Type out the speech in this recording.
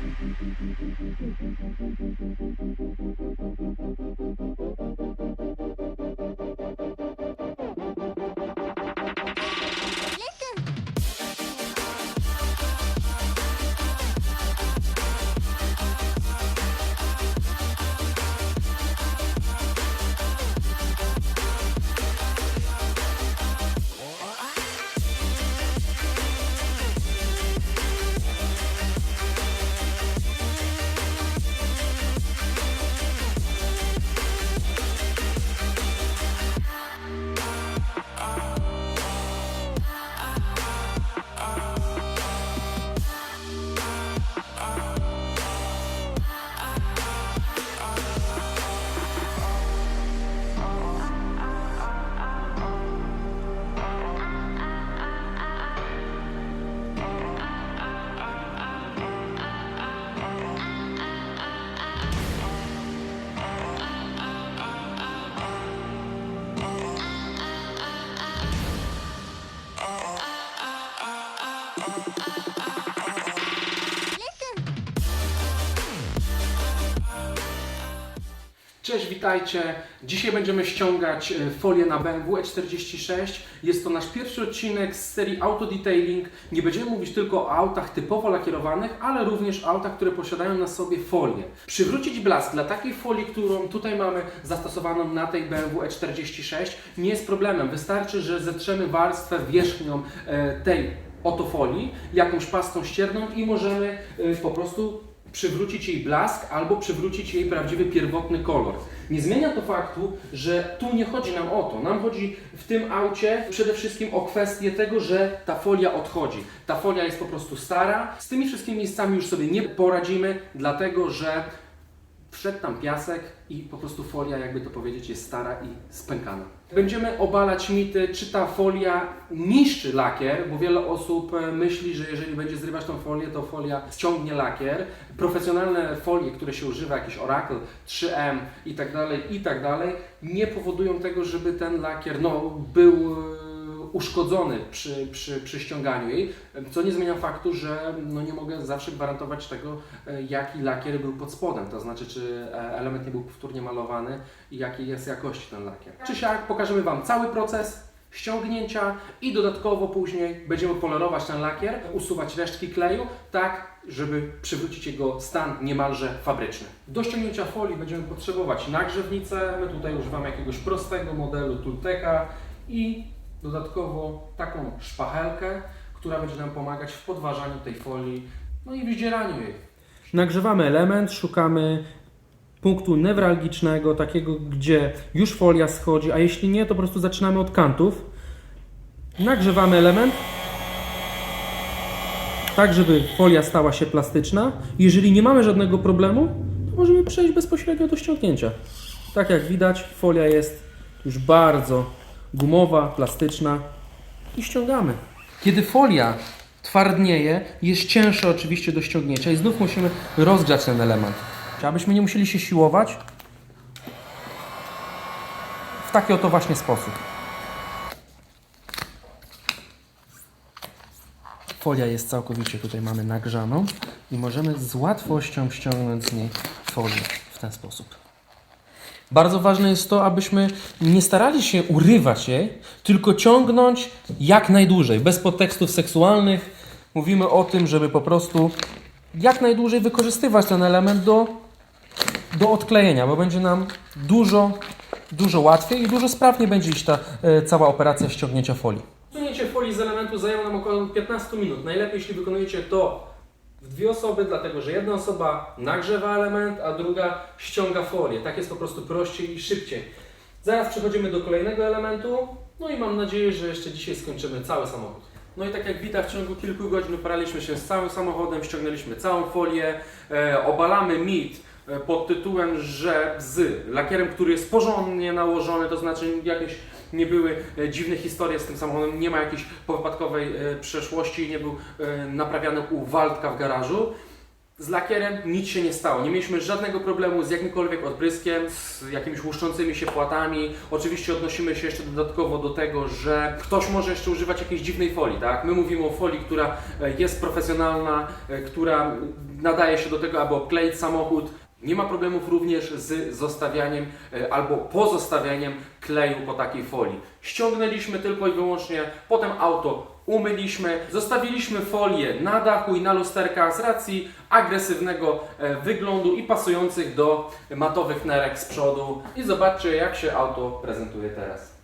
Thank you. Cześć, witajcie. Dzisiaj będziemy ściągać e, folię na BMW E46. Jest to nasz pierwszy odcinek z serii Auto Detailing. Nie będziemy mówić tylko o autach typowo lakierowanych, ale również autach, które posiadają na sobie folię. Przywrócić blask dla takiej folii, którą tutaj mamy zastosowaną na tej BMW E46 nie jest problemem. Wystarczy, że zetrzemy warstwę wierzchnią e, tej oto folii jakąś pastą ścierną i możemy e, po prostu przywrócić jej blask albo przywrócić jej prawdziwy pierwotny kolor. Nie zmienia to faktu, że tu nie chodzi nam o to. Nam chodzi w tym aucie przede wszystkim o kwestię tego, że ta folia odchodzi. Ta folia jest po prostu stara. Z tymi wszystkimi miejscami już sobie nie poradzimy, dlatego że wszedł tam piasek i po prostu folia, jakby to powiedzieć, jest stara i spękana. Będziemy obalać mity, czy ta folia niszczy lakier, bo wiele osób e, myśli, że jeżeli będzie zrywać tą folię, to folia ściągnie lakier. Profesjonalne folie, które się używa, jakieś Oracle, 3M i tak dalej, i tak dalej, nie powodują tego, żeby ten lakier no, był e, uszkodzony przy, przy, przy ściąganiu jej, co nie zmienia faktu, że no nie mogę zawsze gwarantować tego, e, jaki lakier był pod spodem, to znaczy czy e, element nie był powtórnie malowany i jakiej jest jakości ten lakier. Czy siak pokażemy Wam cały proces ściągnięcia i dodatkowo później będziemy polerować ten lakier, usuwać resztki kleju, tak żeby przywrócić jego stan niemalże fabryczny. Do ściągnięcia folii będziemy potrzebować nagrzewnicę, my tutaj używamy jakiegoś prostego modelu Tulteka i dodatkowo taką szpachelkę, która będzie nam pomagać w podważaniu tej folii, no i wydzieraniu jej. Nagrzewamy element, szukamy punktu newralgicznego, takiego, gdzie już folia schodzi, a jeśli nie, to po prostu zaczynamy od kantów. Nagrzewamy element, tak żeby folia stała się plastyczna. Jeżeli nie mamy żadnego problemu, to możemy przejść bezpośrednio do ściągnięcia. Tak jak widać, folia jest już bardzo gumowa, plastyczna i ściągamy. Kiedy folia twardnieje, jest cięższa oczywiście do ściągnięcia i znów musimy rozgrzać ten element. Abyśmy nie musieli się siłować w taki oto właśnie sposób. Folia jest całkowicie tutaj mamy nagrzaną i możemy z łatwością ściągnąć z niej folię w ten sposób. Bardzo ważne jest to, abyśmy nie starali się urywać jej, tylko ciągnąć jak najdłużej, bez podtekstów seksualnych. Mówimy o tym, żeby po prostu jak najdłużej wykorzystywać ten element do, do odklejenia, bo będzie nam dużo dużo łatwiej i dużo sprawniej będzie iść ta e, cała operacja ściągnięcia folii. Usunięcie folii z elementu zajęło nam około 15 minut. Najlepiej, jeśli wykonujecie to w dwie osoby, dlatego że jedna osoba nagrzewa element, a druga ściąga folię. Tak jest po prostu prościej i szybciej. Zaraz przechodzimy do kolejnego elementu. No i mam nadzieję, że jeszcze dzisiaj skończymy cały samochód. No i tak jak widać, w ciągu kilku godzin uporaliśmy się z całym samochodem, ściągnęliśmy całą folię, e, obalamy mit e, pod tytułem, że z lakierem, który jest porządnie nałożony, to znaczy jakieś nie były e, dziwne historie z tym samochodem, nie ma jakiejś powypadkowej e, przeszłości, nie był e, naprawiany u Waldka w garażu. Z lakierem nic się nie stało. Nie mieliśmy żadnego problemu z jakimkolwiek odpryskiem, z jakimiś łuszczącymi się płatami. Oczywiście odnosimy się jeszcze dodatkowo do tego, że ktoś może jeszcze używać jakiejś dziwnej folii, tak? My mówimy o folii, która jest profesjonalna, która nadaje się do tego, aby obkleić samochód. Nie ma problemów również z zostawianiem e, albo pozostawianiem kleju po takiej folii. Ściągnęliśmy tylko i wyłącznie, potem auto umyliśmy, zostawiliśmy folię na dachu i na lusterkach z racji agresywnego e, wyglądu i pasujących do matowych nerek z przodu. I zobaczcie jak się auto prezentuje teraz.